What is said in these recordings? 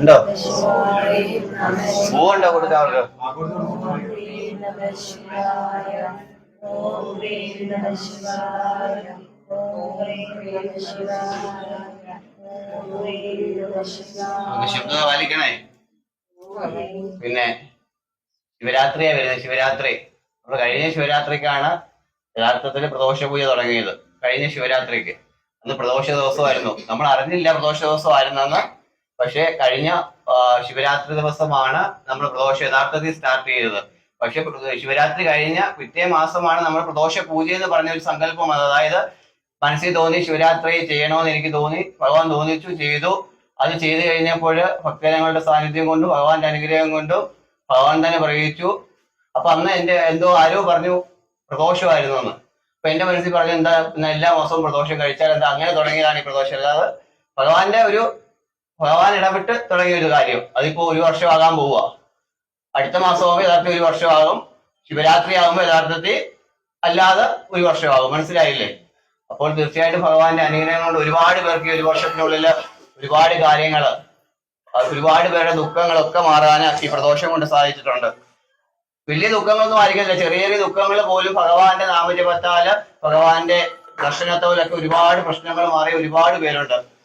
ഉണ്ടോ? പൂവുണ്ടോ കൊടുക്കാം അവർക്ക് ശുദ്ധത പാലിക്കണേ. പിന്നെ ശിവരാത്രിയാ വരുന്നത് ശിവരാത്രി. നമ്മൾ കഴിഞ്ഞ ശിവരാത്രിക്കാണ് യഥാർത്ഥത്തിൽ പ്രദോഷ പൂജ തുടങ്ങിയത്. കഴിഞ്ഞ ശിവരാത്രിക്ക്. അന്ന് പ്രദോഷ ദിവസമായിരുന്നു. നമ്മൾ അറിഞ്ഞില്ല പ്രദോഷ ദിവസമായിരുന്നെന്ന്. പക്ഷെ കഴിഞ്ഞ ശിവരാത്രി ദിവസമാണ് നമ്മൾ പ്രദോഷ യഥാർത്ഥത്തിൽ സ്റ്റാർട്ട് ചെയ്തത്. പക്ഷെ ശിവരാത്രി കഴിഞ്ഞ പിറ്റേ മാസമാണ് നമ്മൾ പ്രദോഷ പൂജ എന്ന് പറഞ്ഞ ഒരു സങ്കല്പം അതായത് മനസ്സിൽ തോന്നി ശിവരാത്രി ചെയ്യണമെന്ന് എനിക്ക് തോന്നി ഭഗവാൻ തോന്നിച്ചു ചെയ്തു. അത് ചെയ്തു കഴിഞ്ഞപ്പോൾ ഭക്തജനങ്ങളുടെ സാന്നിധ്യം കൊണ്ടും ഭഗവാന്റെ അനുഗ്രഹം കൊണ്ടും ഭഗവാൻ തന്നെ പ്രയോഗിച്ചു അപ്പൊ അന്ന് എന്റെ എന്തോ ആരോ പറഞ്ഞു പ്രദോഷമായിരുന്നു എന്ന്. അപ്പൊ എന്റെ മനസ്സിൽ പറഞ്ഞു എന്താ എല്ലാ മാസവും പ്രദോഷം കഴിച്ചാൽ എന്താ അങ്ങനെ തുടങ്ങിയതാണ് ഈ പ്രദോഷം അല്ലാതെ ഭഗവാന്റെ ഒരു ഭഗവാൻ ഇടപെട്ട് തുടങ്ങിയ ഒരു കാര്യം. അതിപ്പോ ഒരു വർഷമാകാൻ പോവുക. അടുത്ത മാസമാകുമ്പോൾ യഥാർത്ഥത്തിൽ ഒരു വർഷമാകും. ശിവരാത്രി ആകുമ്പോൾ യഥാർത്ഥത്തിൽ അല്ലാതെ ഒരു വർഷമാകും. മനസ്സിലായില്ലേ? അപ്പോൾ തീർച്ചയായിട്ടും ഭഗവാന്റെ അനുഗ്രഹം കൊണ്ട് ഒരുപാട് പേർക്ക് ഒരു വർഷത്തിനുള്ളിൽ ഒരുപാട് കാര്യങ്ങൾ ഒരുപാട് പേരുടെ ദുഃഖങ്ങളൊക്കെ മാറാൻ ഈ പ്രദോഷം കൊണ്ട് സാധിച്ചിട്ടുണ്ട്. വലിയ ദുഃഖങ്ങളൊന്നും ആയിരിക്കില്ല. ചെറിയ ചെറിയ ദുഃഖങ്ങൾ പോലും ഭഗവാന്റെ നാമജപത്താൽ ഭഗവാന്റെ ദർശനത്തോലൊക്കെ ഒരുപാട് പ്രശ്നങ്ങൾ മാറിയ ഒരുപാട് പേരുണ്ട്.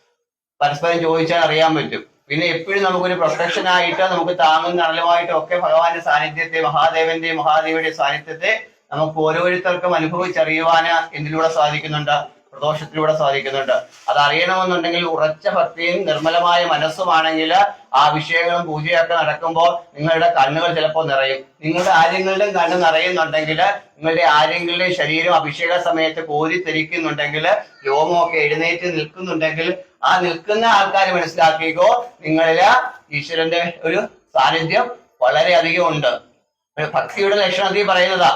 പരസ്പരം ചോദിച്ചാൽ അറിയാൻ പറ്റും. പിന്നെ എപ്പോഴും നമുക്കൊരു പ്രൊട്ടക്ഷൻ ആയിട്ട് നമുക്ക് താങ്ങുന്ന അണലുമായിട്ടും ഒക്കെ ഭഗവാന്റെ സാന്നിധ്യത്തെ മഹാദേവന്റെ മഹാദേവിയുടെ സാന്നിധ്യത്തെ നമുക്ക് ഓരോരുത്തർക്കും അനുഭവിച്ചറിയുവാന് എന്തിലൂടെ സാധിക്കുന്നുണ്ട്? പ്രദോഷത്തിലൂടെ സാധിക്കുന്നുണ്ട്. അത് അറിയണമെന്നുണ്ടെങ്കിൽ ഉറച്ച ഭക്തിയും നിർമ്മലമായ മനസ്സുമാണെങ്കിൽ ആ വിഷയങ്ങളും പൂജയൊക്കെ നടക്കുമ്പോൾ നിങ്ങളുടെ കണ്ണുകൾ ചിലപ്പോൾ നിറയും. നിങ്ങളുടെ ആര്യങ്ങളുടെയും കണ്ണ് നിറയുന്നുണ്ടെങ്കിൽ നിങ്ങളുടെ ആര്യങ്ങളുടെയും ശരീരം അഭിഷേക സമയത്ത് കോരിത്തെരിക്കുന്നുണ്ടെങ്കിൽ രോമമൊക്കെ എഴുന്നേറ്റ് നിൽക്കുന്നുണ്ടെങ്കിൽ ആ നിൽക്കുന്ന ആൾക്കാർ മനസ്സിലാക്കിക്കോ നിങ്ങളിൽ ഈശ്വരന്റെ ഒരു സാന്നിധ്യം വളരെയധികം ഉണ്ട്. ഭക്തിയുടെ ലക്ഷണത്തിൽ പറയുന്നതാ.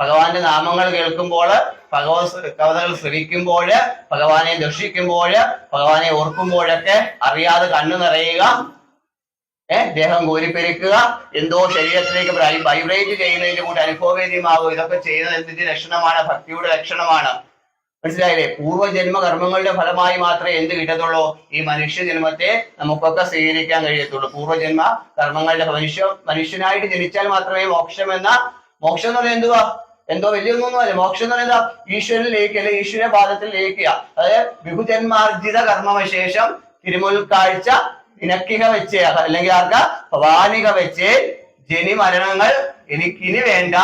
ഭഗവാന്റെ നാമങ്ങൾ കേൾക്കുമ്പോൾ ഭഗവത് കവിതകൾ ശ്രവിക്കുമ്പോൾ ഭഗവാനെ ദർശിക്കുമ്പോൾ ഭഗവാനെ ഓർക്കുമ്പോഴൊക്കെ അറിയാതെ കണ്ണു നിറയുക ഏഹ് ദേഹം കോരിപ്പെരുക്കുക എന്തോ ശരീരത്തിലേക്ക് വൈബ്രേറ്റ് ചെയ്യുന്നതിന്റെ കൂടെ അനുഭവവേദ്യമാകും ഇതൊക്കെ ചെയ്യുന്നത് എന്തിന്റെ ലക്ഷണമാണ്? ഭക്തിയുടെ ലക്ഷണമാണ്. മനസ്സിലായില്ലേ? പൂർവജന്മ കർമ്മങ്ങളുടെ ഫലമായി മാത്രമേ എന്ത് കിട്ടത്തുള്ളൂ? ഈ മനുഷ്യ ജന്മത്തെ നമുക്കൊക്കെ സ്വീകരിക്കാൻ കഴിയത്തുള്ളൂ. പൂർവജന്മ കർമ്മങ്ങളുടെ മനുഷ്യ മനുഷ്യനായിട്ട് ജനിച്ചാൽ മാത്രമേ മോക്ഷം എന്ന മോക്ഷം എന്ന് പറയുന്നത് എന്തുവാ? എന്തോ വലിയൊന്നൊന്നുമല്ല മോക്ഷം എന്ന് പറയുന്നത് ഈശ്വരൻ ലയിക്കുക അല്ലെ ഈശ്വര പാദത്തിൽ ലയിക്കുക. അതായത് ബഹുജന്മാർജിത കർമ്മവിശേഷം തിരുമുൽക്കാഴ്ച ഇനക്കിക വെച്ച്. അല്ലെങ്കിൽ ആർക്ക? ഭവാനിക വെച്ച്. ജനി മരണങ്ങൾ എനിക്കിനി വേണ്ട.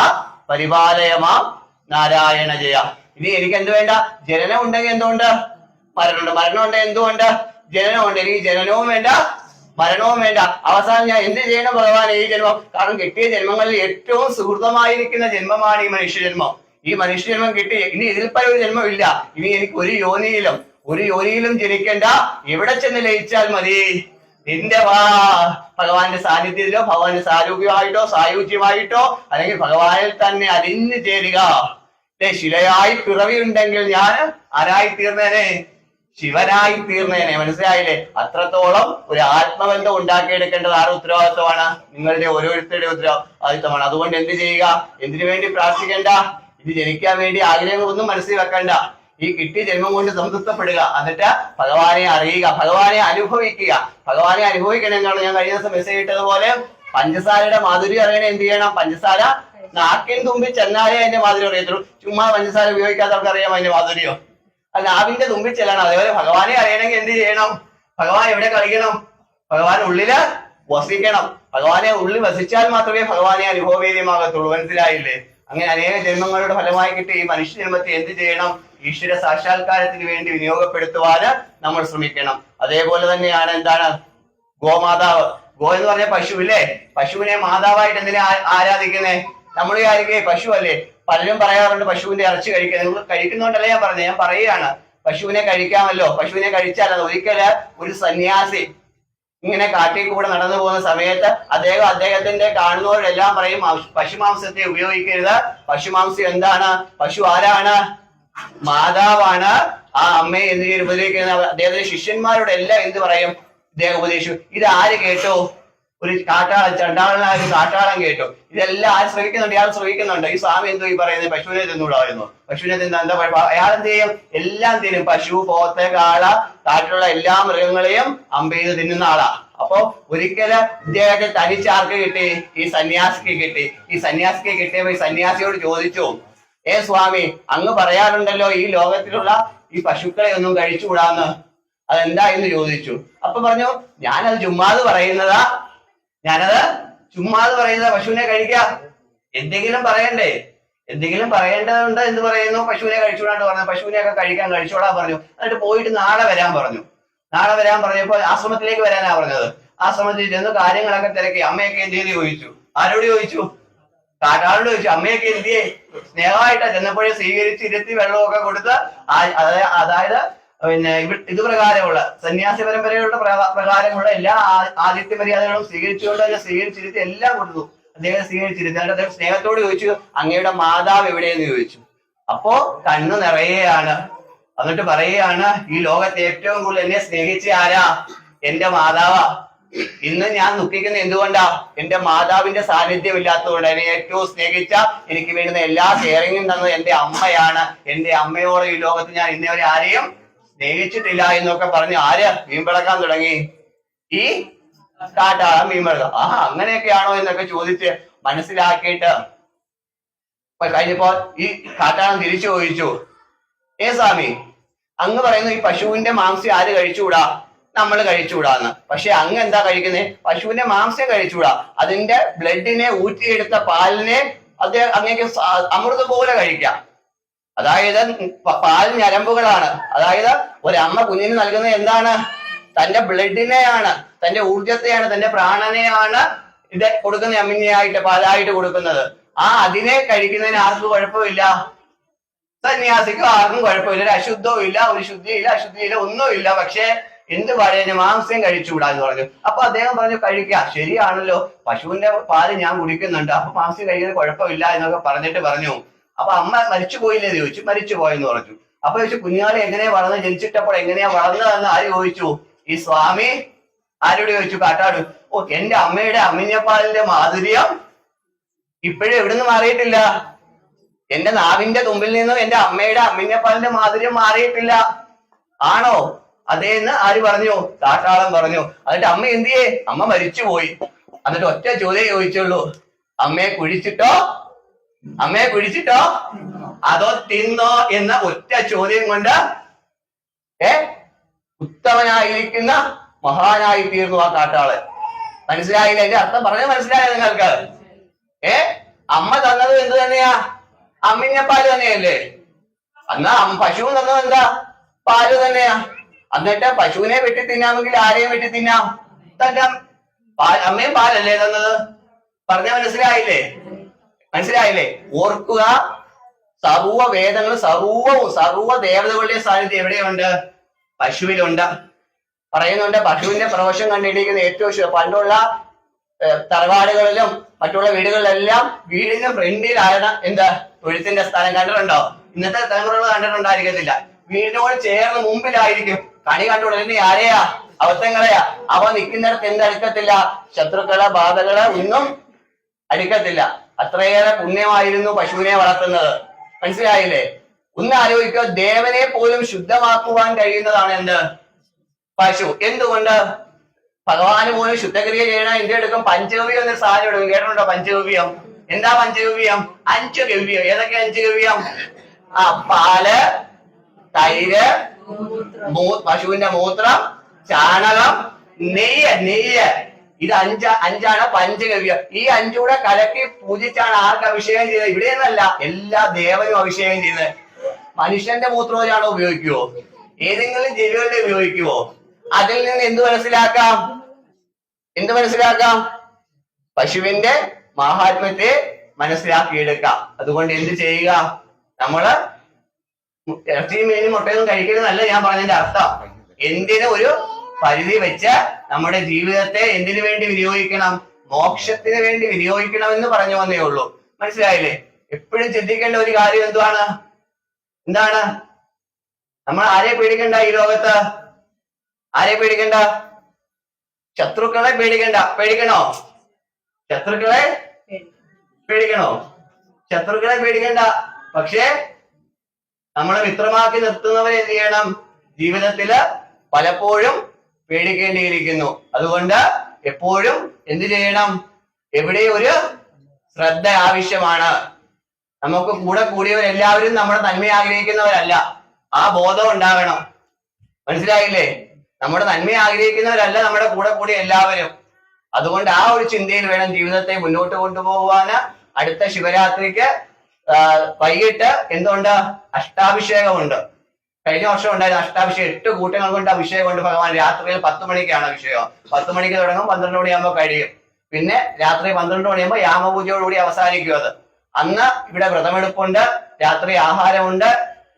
പരിപാലയമാം. നാരായണ ജയ. ഇനി എനിക്ക് എന്ത് വേണ്ട? ജനനം ഉണ്ടെങ്കിൽ എന്തുകൊണ്ട് മരണമുണ്ട്. മരണമുണ്ട് എന്തുകൊണ്ട് ജനനമുണ്ട്. എനിക്ക് ജനനവും വേണ്ട. മരണവും വേണ്ട. അവസാനം ഞാൻ എന്ത് ചെയ്യണം ഭഗവാൻ? ഈ ജന്മം. കാരണം കിട്ടിയ ജന്മങ്ങളിൽ ഏറ്റവും സുഹൃതമായിരിക്കുന്ന ജന്മമാണ് ഈ മനുഷ്യജന്മം. ഈ മനുഷ്യജന്മം കിട്ടി. ഇനി ഇതിൽ പല ഒരു ജന്മം ഇല്ല. ഇനി എനിക്ക് ഒരു യോനിയിലും ഒരു യോനിയിലും ജനിക്കേണ്ട എവിടെ ചെന്ന് ലയിച്ചാൽ മതി? നിന്റെ വാ. ഭഗവാന്റെ സാന്നിധ്യത്തിലോ ഭഗവാന്റെ സാരൂപ്യമായിട്ടോ സായുജ്യമായിട്ടോ അല്ലെങ്കിൽ ഭഗവാനിൽ തന്നെ അലിഞ്ഞു ചേരുക. ശിലയായി പിറവി ഉണ്ടെങ്കിൽ ഞാൻ ആരായി തീർന്നേനെ ശിവനായി തീർന്നേനെ. മനസ്സിലായില്ലേ? അത്രത്തോളം ഒരു ആത്മബന്ധം ഉണ്ടാക്കിയെടുക്കേണ്ടത് ആരുടെ ഉത്തരവാദിത്വമാണ്? നിങ്ങളുടെ ഓരോരുത്തരുടെ ഉത്തരവാദിത്വമാണ്. അതുകൊണ്ട് എന്ത് ചെയ്യുക? എന്തിനു വേണ്ടി പ്രാർത്ഥിക്കേണ്ട? ഇത് ജനിക്കാൻ വേണ്ടി ആഗ്രഹങ്ങളൊന്നും മനസ്സിൽ വെക്കണ്ട. ഈ കിട്ടിയ ജന്മം കൊണ്ട് സംതൃപ്തപ്പെടുക. എന്നിട്ട് ഭഗവാനെ അറിയുക. ഭഗവാനെ അനുഭവിക്കുക. ഭഗവാനെ അനുഭവിക്കണമെന്നാണ് ഞാൻ കഴിഞ്ഞ ദിവസം മെസ്സേജ് ഇട്ടതുപോലെ പഞ്ചസാരയുടെ മാധുര്യം അറിയണേ എന്ത് ചെയ്യണം? പഞ്ചസാര നാക്കിൻ തുമ്പി ചെന്നാലേ അതിന്റെ മാധുര്യം അറിയത്തുള്ളൂ. ചുമ്മാ പഞ്ചസാര ഉപയോഗിക്കാത്തവർക്ക് അറിയാം അതിന്റെ മാധുര്യം? നാവിന്റെ തുമ്പിൽ ചെല്ലണം. അതേപോലെ ഭഗവാനെ അറിയണമെങ്കിൽ എന്ത് ചെയ്യണം? ഭഗവാൻ എവിടെ കളിക്കണം? ഭഗവാൻ ഉള്ളിൽ വസിക്കണം. ഭഗവാനെ ഉള്ളിൽ വസിച്ചാൽ മാത്രമേ ഭഗവാനെ അനുഭവവേദ്യമാകത്തുള്ളൂ. മനസ്സിലായില്ലേ? അങ്ങനെ അനേക ജന്മങ്ങളുടെ ഫലമായി കിട്ടിയ ഈ മനുഷ്യ ജന്മത്തെ എന്ത് ചെയ്യണം? ഈശ്വര സാക്ഷാത്കാരത്തിന് വേണ്ടി വിനിയോഗപ്പെടുത്തുവാന് നമ്മൾ ശ്രമിക്കണം. അതേപോലെ തന്നെയാണ് എന്താണ്? ഗോമാതാവ്. ഗോ എന്ന് പറഞ്ഞ പശു ഇല്ലേ പശുവിനെ മാതാവായിട്ട് എന്തിനാ ആരാധിക്കുന്നേ? നമ്മൾ വിചാരിക്കേ പശു അല്ലേ പലരും പറയാറുണ്ട് പശുവിന്റെ ഇറച്ചി കഴിക്കുക നിങ്ങൾ കഴിക്കുന്നുണ്ടല്ലേ ഞാൻ പറഞ്ഞത് ഞാൻ പറയുകയാണ്. പശുവിനെ കഴിക്കാമല്ലോ പശുവിനെ കഴിച്ചാൽ അത് ഒരിക്കൽ ഒരു സന്യാസി ഇങ്ങനെ കാട്ടിൽ കൂടെ നടന്നു പോകുന്ന സമയത്ത് അദ്ദേഹം അദ്ദേഹത്തിന്റെ കാണുന്നവരെല്ലാം പറയും "മാംസ- പശുമാംസത്തെ ഉപയോഗിക്കരുത്. പശുമാംസം എന്താണ്? പശു ആരാണ്? മാതാവാണ്. ആ അമ്മയെ എന്ത് ചെയ്യും ഉപദേശിക്കുന്ന? അദ്ദേഹത്തിന്റെ ശിഷ്യന്മാരോട് എല്ലാം എന്ത് പറയും? ഇദ്ദേഹം ഉപദേശിച്ചു. ഇത് ആര് കേട്ടോ? ഒരു കാട്ടാളൻ ചണ്ടാളനായ ഒരു കാട്ടാളൻ കേട്ടു. ഇതെല്ലാം ആര് ശ്രമിക്കുന്നുണ്ട് ഇയാൾ ശ്രമിക്കുന്നുണ്ട് ഈ സ്വാമി എന്തോ ഈ പറയുന്നത്? പശുവിനെ തിന്നൂടായിരുന്നു. പശുവിനെ തിന്ന എന്താ? അയാൾ എന്ത് ചെയ്യും? എല്ലാം തിന്നും. പശു പോത്ത് കാള കാട്ടിലുള്ള എല്ലാ മൃഗങ്ങളെയും അമ്പെയ്ത് തിന്നുന്ന ആളാ. അപ്പൊ ഒരിക്കൽ ഇദ്ദേഹത്തെ തനിച്ചാർക്ക് കിട്ടി? ഈ സന്യാസിക്ക് കിട്ടി. ഈ സന്യാസിക്ക് കിട്ടിയപ്പോ ഈ സന്യാസിയോട് ചോദിച്ചു ഏ സ്വാമി അങ്ങ് പറയാറുണ്ടല്ലോ ഈ ലോകത്തിലുള്ള ഈ പശുക്കളെ ഒന്നും കഴിച്ചുകൂടാന്ന്? അതെന്താ എന്ന് ചോദിച്ചു. അപ്പൊ പറഞ്ഞു ഞാനത് ചുമ്മാത് പറയുന്നതാ. ഞാനത് ചുമ്മാത് പറയുന്നത് പശുവിനെ കഴിക്ക. എന്തെങ്കിലും പറയണ്ടേ? എന്തെങ്കിലും പറയേണ്ടതുണ്ട് എന്ന് പറയുന്നു. പശുവിനെ കഴിച്ചുകൂടാണ്ട് പറഞ്ഞു. പശുവിനെയൊക്കെ കഴിക്കാൻ കഴിച്ചോളാൻ പറഞ്ഞു. എന്നിട്ട് പോയിട്ട് നാളെ വരാൻ പറഞ്ഞു. നാളെ വരാൻ പറഞ്ഞപ്പോൾ ആശ്രമത്തിലേക്ക് വരാനാ പറഞ്ഞത്. ആശ്രമത്തിൽ ചെന്ന് കാര്യങ്ങളൊക്കെ തിരക്കി. അമ്മയൊക്കെ എന്ത് ചെയ്ത് ചോദിച്ചു? ആരോട് ചോദിച്ചു? കാട്ടാളോട് ചോദിച്ചു. അമ്മയൊക്കെ എന്ത് ചെയ്യേ? സ്നേഹമായിട്ടാ ചെന്നപ്പോഴേ സ്വീകരിച്ച് ഇരുത്തി വെള്ളമൊക്കെ കൊടുത്ത് അതായത് പിന്നെ ഇത് പ്രകാരമുള്ള സന്യാസി പരമ്പരയുടെ പ്രകാരമുള്ള എല്ലാ ആദിത്യ മര്യാദകളും സ്വീകരിച്ചുകൊണ്ട് തന്നെ സ്വീകരിച്ചിരുത്തി എല്ലാം കൊടുത്തു. അദ്ദേഹം സ്വീകരിച്ചിരുത്തി. എന്നിട്ട് അദ്ദേഹം സ്നേഹത്തോട് ചോദിച്ചു അങ്ങയുടെ മാതാവ് എവിടെയെന്ന്? ചോദിച്ചു. അപ്പോ കണ്ണു നിറയുകയാണ്. എന്നിട്ട് പറയുകയാണ് ഈ ലോകത്തെ ഏറ്റവും കൂടുതൽ എന്നെ സ്നേഹിച്ച ആരാ? എന്റെ മാതാവാ. ഇന്ന് ഞാൻ ദുഃഖിക്കുന്ന എന്തുകൊണ്ടാ? എന്റെ മാതാവിന്റെ സാന്നിധ്യം ഇല്ലാത്തതുകൊണ്ട് എന്നെ ഏറ്റവും സ്നേഹിച്ച എനിക്ക് വേണ്ടുന്ന എല്ലാ കെയറിങ്ങും തന്നത് എന്റെ അമ്മയാണ്. എന്റെ അമ്മയോട് ഈ ലോകത്ത് ഞാൻ ഇന്നേവരെ ആരെയും സ്നേഹിച്ചിട്ടില്ല എന്നൊക്കെ പറഞ്ഞ് ആര് മീൻ പിളക്കാൻ തുടങ്ങി? ഈ കാട്ടാള മീൻപിളക്കം ആ അങ്ങനെയൊക്കെയാണോ എന്നൊക്കെ ചോദിച്ച് മനസ്സിലാക്കിയിട്ട് കഴിഞ്ഞപ്പോ ഈ കാട്ടാളൻ തിരിച്ചു ചോദിച്ചു. ഏ സ്വാമി അങ്ങ് പറയുന്നു ഈ പശുവിന്റെ മാംസം ആര് കഴിച്ചുകൂടാ? നമ്മൾ കഴിച്ചുകൂടാന്ന്. പക്ഷെ അങ്ങ് എന്താ കഴിക്കുന്നത് പശുവിന്റെ മാംസം കഴിച്ചുകൂടാ. അതിന്റെ ബ്ലഡിനെ ഊറ്റിയെടുത്ത പാലിനെ അത് അങ്ങേക്ക് അമൃത് പോലെ കഴിക്കാം. അതായത് പാൽ ഞരമ്പുകളാണ്. അതായത് ഒരമ്മ കുഞ്ഞിന് നൽകുന്നത് എന്താണ്? തന്റെ ബ്ലഡിനെയാണ് തന്റെ ഊർജത്തെയാണ് തന്റെ പ്രാണനെയാണ് ഇത് കൊടുക്കുന്ന അമ്മിനെയായിട്ട് പാലായിട്ട് കൊടുക്കുന്നത്. ആ അതിനെ കഴിക്കുന്നതിന് ആർക്കും കുഴപ്പമില്ല. സന്യാസിക്കും ആർക്കും കുഴപ്പമില്ല. ഒരു അശുദ്ധവും ഇല്ല ഒരു ശുദ്ധിയില്ല അശുദ്ധിയില്ല ഒന്നുമില്ല. പക്ഷേ എന്ത് പറയുന്നു മാംസം കഴിച്ചുകൂടാ എന്ന് പറഞ്ഞു. അപ്പൊ അദ്ദേഹം പറഞ്ഞു കഴിക്കുക ശരിയാണല്ലോ. പശുവിന്റെ പാൽ ഞാൻ കുടിക്കുന്നുണ്ട്. അപ്പൊ മാംസം കഴിക്കുന്നത് കുഴപ്പമില്ല എന്നൊക്കെ പറഞ്ഞിട്ട് പറഞ്ഞു. അപ്പൊ അമ്മ മരിച്ചു പോയില്ലേ ചോദിച്ചു. മരിച്ചു പോയെന്ന് പറഞ്ഞു. അപ്പൊ ചോദിച്ചു കുഞ്ഞാളെ എങ്ങനെയാ വളർന്ന്? ജനിച്ചിട്ടപ്പോൾ എങ്ങനെയാ വളർന്നതെന്ന് ആര് ചോദിച്ചു? ഈ സ്വാമി ആരോട് ചോദിച്ചു? കാട്ടാട് ഓ എന്റെ അമ്മയുടെ അമ്മിഞ്ഞപ്പാലിന്റെ മാധുര്യം ഇപ്പോഴും എവിടുന്ന് മാറിയിട്ടില്ല? എന്റെ നാവിന്റെ തുമ്പിൽ നിന്നും എന്റെ അമ്മയുടെ അമ്മിഞ്ഞപ്പാലിന്റെ മാധുര്യം മാറിയിട്ടില്ല. ആണോ? അതേന്ന് ആര് പറഞ്ഞു? കാട്ടാളം പറഞ്ഞു. എന്നിട്ട് അമ്മ എന്തിയേ അമ്മ മരിച്ചുപോയി എന്നിട്ട് ഒറ്റ ചോദ്യം ചോദിച്ചുള്ളൂ. അമ്മയെ കുഴിച്ചിട്ടോ അമ്മയെ പിടിച്ചിട്ടോ? അതോ തിന്നോ എന്ന ഒറ്റ ചോദ്യം കൊണ്ട് ഏ? ഉത്തമനായിരിക്കുന്ന മഹാനായി തീർന്നു ആ കാട്ടാൾ മനസ്സിലായില്ല? എന്റെ അർത്ഥം പറഞ്ഞ മനസ്സിലായോ നിങ്ങൾക്ക്? ഏ? അമ്മ തന്നത് എന്ത് തന്നെയാ? അമ്മിഞ്ഞപ്പാൽ തന്നെയല്ലേ? അമ്മ- പശു തന്നത് എന്താ? പാൽ തന്നെയാ. എന്നിട്ട് പശുവിനെ വെട്ടി തിന്നാമെങ്കിൽ ആരെയും വെട്ടി തിന്നാം? തന്റെ അമ്മയും പാലല്ലേ തന്നത്? പറഞ്ഞ മനസ്സിലായില്ലേ? മനസ്സിലായില്ലേ? ഓർക്കുക. സർവ വേദങ്ങൾ സർവവും സർവ ദേവതകളുടെ സാന്നിധ്യം എവിടെയുണ്ട്? പശുവിലുണ്ട്. പറയുന്നുണ്ട് പശുവിന്റെ പ്രവശം കണ്ടിരിക്കുന്ന ഏറ്റവും പണ്ടുള്ള തറവാടുകളിലും മറ്റുള്ള വീടുകളിലെല്ലാം വീടിന്റെ ഫ്രണ്ടിലാണ് എന്താ? തൊഴുത്തിന്റെ സ്ഥലം കണ്ടിട്ടുണ്ടോ? ഇന്നത്തെ തലമുറകൾ കണ്ടിട്ടുണ്ടായിരിക്കത്തില്ല. വീടിനോട് ചേർന്ന് മുമ്പിലായിരിക്കും. കണി കണ്ടുകൊണ്ടിരുന്ന ആരെയാ? അവസ്ഥങ്ങളെയാ അവ നിൽക്കുന്നിടത്ത് എന്ത് അടുക്കത്തില്ല? ശത്രുക്കളെ ബാധകളെ ഒന്നും അടിക്കത്തില്ല. അത്രയേറെ പുണ്യമായിരുന്നു പശുവിനെ വളർത്തുന്നത്. മനസ്സിലായില്ലേ? ഒന്ന് ആലോചിക്കുക ദേവനെ പോലും ശുദ്ധമാക്കുവാൻ കഴിയുന്നതാണ് എന്ത്? പശു. എന്തുകൊണ്ട്? ഭഗവാന് പോലും ശുദ്ധക്രിയ ചെയ്യണ എന്റെ എടുക്കും പഞ്ചഗവ്യം എന്ന സാധനം എടുക്കും കേട്ടിട്ടുണ്ടോ പഞ്ചഗവ്യം? എന്താ പഞ്ചഗവ്യം? അഞ്ചു ഗവ്യം ഏതൊക്കെ അഞ്ചു ഗവ്യം ആ പാൽ തൈര് പശുവിന്റെ മൂത്രം ചാണകം നെയ്യ്. നെയ്യ്. ഇത് അഞ്ച അഞ്ചാണ് പഞ്ചഗവ്യം. ഈ അഞ്ചൂടെ കലക്കി പൂജിച്ചാണ് ആർക്ക് അഭിഷേകം ചെയ്തത് ഇവിടെ നിന്നല്ല എല്ലാ ദേവനും അഭിഷേകം ചെയ്തത് മനുഷ്യന്റെ മൂത്രോജാണോ ഉപയോഗിക്കുവോ? ഏതെങ്കിലും ജീവികളുടെ ഉപയോഗിക്കുവോ? അതിൽ നിന്ന് എന്ത് മനസ്സിലാക്കാം? എന്ത് മനസ്സിലാക്കാം? പശുവിന്റെ മഹാത്മ്യത്തെ മനസ്സിലാക്കിയെടുക്കാം. അതുകൊണ്ട് എന്ത് ചെയ്യുക? നമ്മൾ ഇറച്ചിയും മീനും മുട്ടയൊന്നും കഴിക്കരുതെന്നല്ല ഞാൻ പറഞ്ഞതിന്റെ അർത്ഥം. എന്തിനും ഒരു പരിധി വെച്ച് നമ്മുടെ ജീവിതത്തെ എന്തിനു വേണ്ടി വിനിയോഗിക്കണം? മോക്ഷത്തിന് വേണ്ടി വിനിയോഗിക്കണം എന്ന് പറഞ്ഞു വന്നേ ഉള്ളൂ. മനസ്സിലായില്ലേ? എപ്പോഴും ചിന്തിക്കേണ്ട ഒരു കാര്യം എന്തുവാണ് എന്താണ്? നമ്മൾ ആരെ പേടിക്കണ്ട ഈ ലോകത്ത്? ആരെ പേടിക്കണ്ട? ശത്രുക്കളെ പേടിക്കണ്ട. പേടിക്കണോ? ശത്രുക്കളെ പേടിക്കണോ? ശത്രുക്കളെ പേടിക്കണ്ട. പക്ഷേ നമ്മളെ മിത്രമാക്കി നിർത്തുന്നവരെ എന്ത് ചെയ്യണം? ജീവിതത്തിൽ പലപ്പോഴും പേടിക്കേണ്ടിയിരിക്കുന്നു. അതുകൊണ്ട് എപ്പോഴും എന്ത് ചെയ്യണം? എവിടെ ഒരു ശ്രദ്ധ ആവശ്യമാണ്. നമുക്ക് കൂടെ കൂടിയവരെല്ലാവരും നമ്മുടെ നന്മ ആഗ്രഹിക്കുന്നവരല്ല. ആ ബോധം ഉണ്ടാകണം. മനസ്സിലായില്ലേ? നമ്മുടെ നന്മ ആഗ്രഹിക്കുന്നവരല്ല നമ്മുടെ കൂടെ കൂടി എല്ലാവരും. അതുകൊണ്ട് ആ ഒരു ചിന്തയിൽ വേണം ജീവിതത്തെ മുന്നോട്ട് കൊണ്ടുപോകുവാന് അടുത്ത ശിവരാത്രിക്ക് വൈകിട്ട് എന്തുണ്ട്? അഷ്ടാഭിഷേകമുണ്ട്. കഴിഞ്ഞ വർഷം ഉണ്ടായിരുന്ന അഷ്ടാഭിഷേകം എട്ട് കൂട്ടങ്ങൾ കൊണ്ട് അഭിഷേകം കൊണ്ട് ഭഗവാൻ രാത്രിയിൽ പത്ത് മണിക്കാണ് അഭിഷേകം. പത്ത് മണിക്ക് തുടങ്ങും പന്ത്രണ്ട് മണിയാകുമ്പോൾ കഴിയും. പിന്നെ രാത്രി പന്ത്രണ്ട് മണിയാകുമ്പോൾ യാമപൂജയോടുകൂടി അവസാനിക്കും അത്. അന്ന് ഇവിടെ വ്രതമെടുപ്പുണ്ട് രാത്രി ആഹാരമുണ്ട്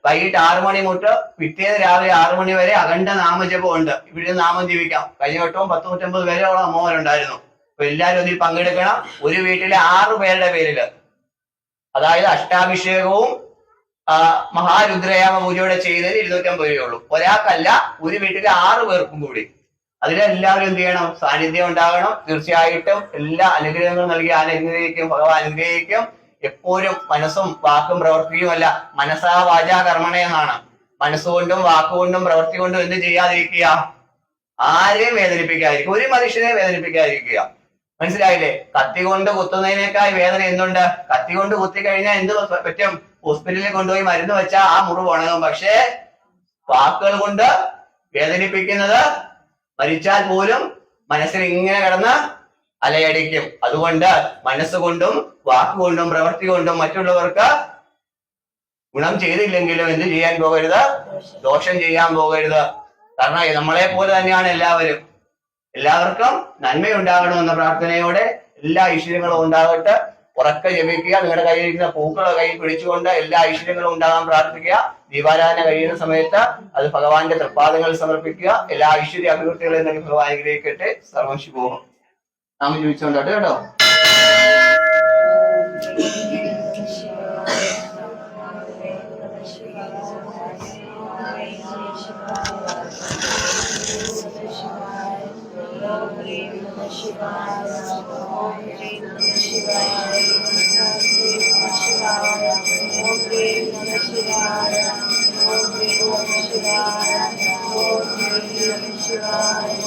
വൈകിട്ട് ആറു മണി മുട്ട് പിറ്റേന്ന് രാവിലെ ആറു മണി വരെ അഖണ്ഡ നാമജപം ഉണ്ട് ഇവിടെ നാമം ജീവിക്കാം. കഴിഞ്ഞ വട്ടവും പത്ത് നൂറ്റമ്പത് പേരോളം അമ്മമാരുണ്ടായിരുന്നു. അപ്പൊ എല്ലാവരും അതിൽ പങ്കെടുക്കണം. ഒരു വീട്ടിലെ ആറു പേരുടെ പേരിൽ. അതായത് അഷ്ടാഭിഷേകവും മഹാരുദ്രയാമ പൂജയോടെ ചെയ്യുന്നതിന് ഇരുന്നൂറ്റമ്പത് രൂപയുള്ളൂ. ഒരാൾക്കല്ല ഒരു വീട്ടിലെ ആറ് പേർക്കും കൂടി. അതിലെല്ലാവരും എന്ത് ചെയ്യണം? സാന്നിധ്യം ഉണ്ടാകണം. തീർച്ചയായിട്ടും എല്ലാ അനുഗ്രഹങ്ങളും നൽകി അനുഗ്രഹിക്കും ഭഗവാൻ അനുഗ്രഹിക്കും. എപ്പോഴും മനസ്സും വാക്കും പ്രവർത്തിക്കും അല്ല മനസ്സാ വാചാ കർമ്മണ എന്നാണ്. മനസ്സുകൊണ്ടും വാക്കുകൊണ്ടും പ്രവൃത്തി കൊണ്ടും എന്ത് ചെയ്യാതിരിക്കുക? ആരെയും വേദനിപ്പിക്കാതിരിക്കുക. ഒരു മനുഷ്യനെ വേദനിപ്പിക്കാതിരിക്കുക. മനസ്സിലായില്ലേ? കത്തി കൊണ്ട് കുത്തുന്നതിനേക്കാൾ വേദന എന്തുണ്ട്? കത്തി കൊണ്ട് കുത്തി കഴിഞ്ഞാൽ എന്ത് പറ്റും? ഹോസ്പിറ്റലിൽ കൊണ്ടുപോയി മരുന്ന് വെച്ചാൽ ആ മുറിവ് ഉണങ്ങും. പക്ഷേ വാക്കുകൾ കൊണ്ട് വേദനിപ്പിക്കുന്നത് മരിച്ചാൽ പോലും മനസ്സിൽ ഇങ്ങനെ കിടന്ന് അലയടിക്കും. അതുകൊണ്ട് മനസ്സുകൊണ്ടും വാക്കുകൊണ്ടും പ്രവൃത്തി കൊണ്ടും മറ്റുള്ളവർക്ക് ഗുണം ചെയ്തില്ലെങ്കിലും എന്ത് ചെയ്യാൻ പോകരുത്? ദോഷം ചെയ്യാൻ പോകരുത്. കാരണം നമ്മളെ പോലെ തന്നെയാണ് എല്ലാവരും. എല്ലാവർക്കും നന്മയുണ്ടാകണമെന്ന പ്രാർത്ഥനയോടെ എല്ലാ ഐശ്വര്യങ്ങളും ഉണ്ടാകട്ടെ. ഉറക്കെ ജപിക്കുക നിങ്ങളുടെ കയ്യിലിരിക്കുന്ന പൂക്കളെ കയ്യിൽ പിടിച്ചുകൊണ്ട് എല്ലാ ഐശ്വര്യങ്ങളും ഉണ്ടാകാൻ പ്രാർത്ഥിക്കുക. ദീപാരാധന കഴിയുന്ന സമയത്ത് അത് ഭഗവാന്റെ തൃപ്പാദങ്ങൾ സമർപ്പിക്കുക. എല്ലാ ഐശ്വര്യ അഭിവൃദ്ധികളെയും തന്നെ ഭഗവാൻ അനുഗ്രഹിക്കട്ടെ. സർവശി പോകും നാം ചോദിച്ചോണ്ടോട്ടെ കേട്ടോ. Shiva, Om Shri Om Shri Om Shri Om Shri